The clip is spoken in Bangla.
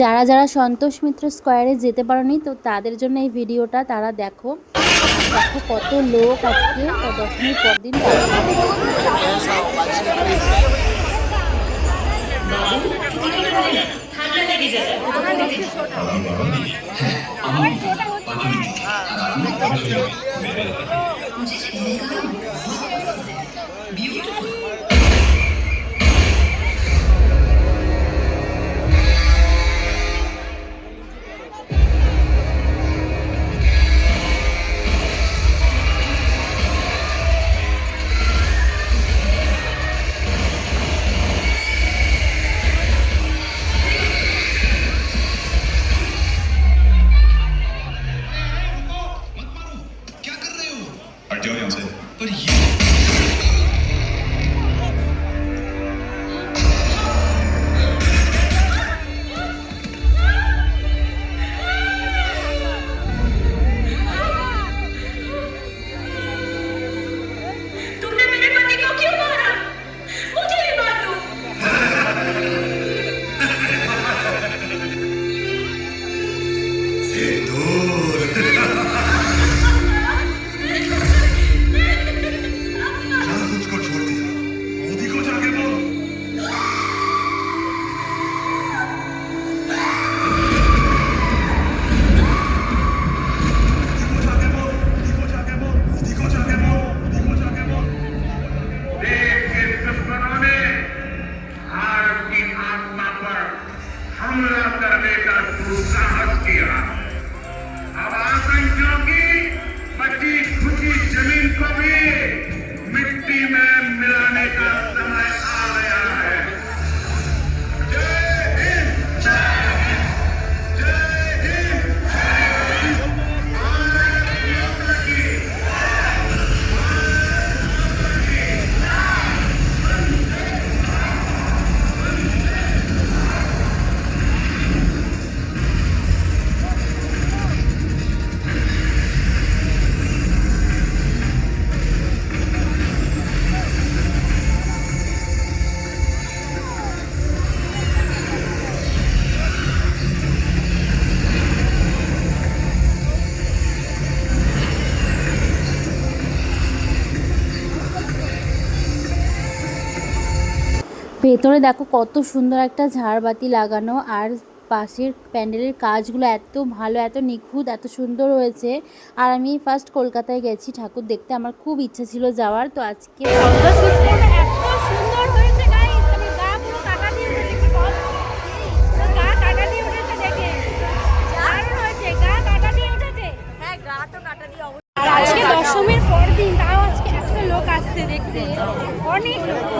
যারা যারা সন্তোষ মিত্র স্কোয়ারে যেতে পারোনি, তো তাদের জন্য এই ভিডিওটা তারা দেখো। দেখো কত লোক আজকে দশমীর পর দিন क्या ভেতরে দেখো কত সুন্দর একটা ঝাড়বাতি লাগানো আর পাশের প্যান্ডেলের কাজগুলো এত ভালো এত নিখুঁত এত সুন্দর হয়েছে। আর আমি ফার্স্ট কলকাতায় গেছি ঠাকুর দেখতে আমার খুব ইচ্ছা ছিল যাওয়ার। তো আজকে আজকে দশমীর পর দিন তাও আজকে এত লোক আসছে দেখতে। অনেক লোক।